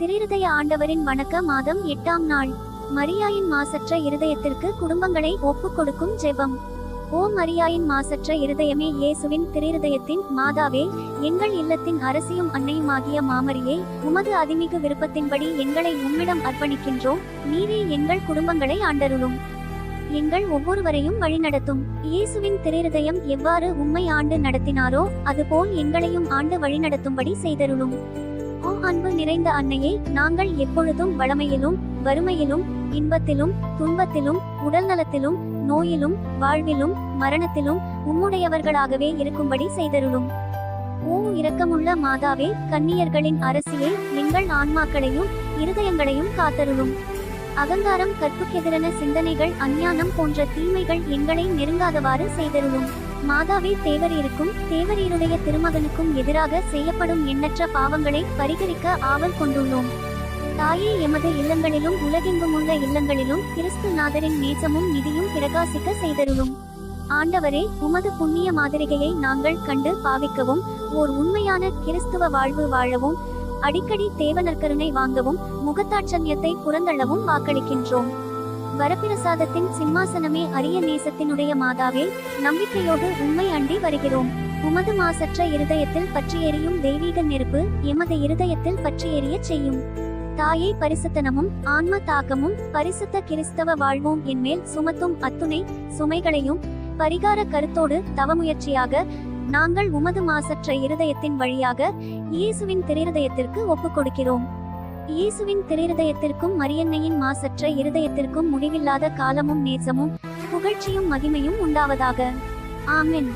திரிருதய ஆண்டவரின் வணக்க மாதம் எட்டாம் நாள். மரியாயின் மாசற்ற இருதயத்திற்கு குடும்பங்களை ஒப்புக் கொடுக்கும் ஜெபம். ஓ மரியாயின் மாசற்ற இருதயமே இயேசுவின் திரிருதயத்தின் மாதாவே எங்கள் இல்லத்தின் அரசியும் அன்னையுமாகிய மாமரியே உமது அதிமிகு விருப்பத்தின்படி எங்களை உம்மிடம் அர்ப்பணிக்கின்றோம் நீரே எங்கள் குடும்பங்களை ஆண்டருளும். எங்கள் ஒவ்வொருவரையும் வழிநடத்தும். இயேசுவின் திரிருதயம் எவ்வாறு உம்மை ஆண்டு நடத்தினாரோ அதுபோல் எங்களையும் ஆண்டு வழிநடத்தும்படி செய்தருளும். அன்பு நிறைந்த அன்னையே நாங்கள் எப்பொழுதும் வளமையிலும் வறுமையிலும் இன்பத்திலும் துன்பத்திலும் உடல்நலத்திலும் நோயிலும் வாழ்விலும் மரணத்திலும் உம்முடையவர்களாகவே இருக்கும்படி செய்தருளும். ஓ இரக்கமுள்ள மாதாவே கன்னியர்களின் அரசியை எங்கள் ஆன்மாக்களையும் இருதயங்களையும் காத்தருளும். அகங்காரம் கற்புக்கெதிரான சிந்தனைகள் அஞ்ஞானம் போன்ற தீமைகள் எங்களை நெருங்காதவாறு செய்தருளும். மாதாவே தேவரீருக்கும் தேவரீருடைய திருமகனுக்கும் எதிராக செய்யப்படும் எண்ணற்ற பாவங்களை பரிகரிக்க ஆவல் கொண்டுள்ளோம். தாயே எமது இல்லங்களிலும் உலகெங்குமுள்ள இல்லங்களிலும் கிறிஸ்து நாதரின் நேசமும் நிதியும் பிரகாசிக்க செய்தருளும். ஆண்டவரே உமது புண்ணிய மாதிரிகையை நாங்கள் கண்டு பாவிக்கவும் ஓர் உண்மையான கிறிஸ்துவ வாழ்வு வாழவும் அடிக்கடி தேவனற்கருணை வாங்கவும் முகத்தாட்சண்யத்தை புறந்தள்ளவும் வாக்களிக்கின்றோம். வரப்பிரசாதத்தின் சிம்மாசனமே அரிய நேசத்தினுடைய மாதாவே நம்பிக்கையோடு உண்மை அண்டி வருகிறோம். உமது மாசற்ற இருதயத்தில் பற்றி எரியும் தெய்வீக நெருப்பு எமது இருதயத்தில் பற்றி எரியச் செய்யும். தாயை பரிசுத்தனமும் ஆன்ம தாக்கமும் பரிசுத்த கிறிஸ்தவ வாழ்வோம் என்மேல் சுமத்தும் அத்துணை சுமைகளையும் பரிகார கருத்தோடு தவமுயற்சியாக நாங்கள் உமது மாசற்ற இருதயத்தின் வழியாக இயேசுவின் திரிருதயத்திற்கு ஒப்புக் கொடுக்கிறோம் இயேசுவின் திரிருதயத்திற்கும் மரியன்னையின் மாசற்ற இருதயத்திற்கும் முடிவில்லாத காலமும் நேசமும் புகழ்ச்சியும் மகிமையும் உண்டாவதாக. ஆமென்.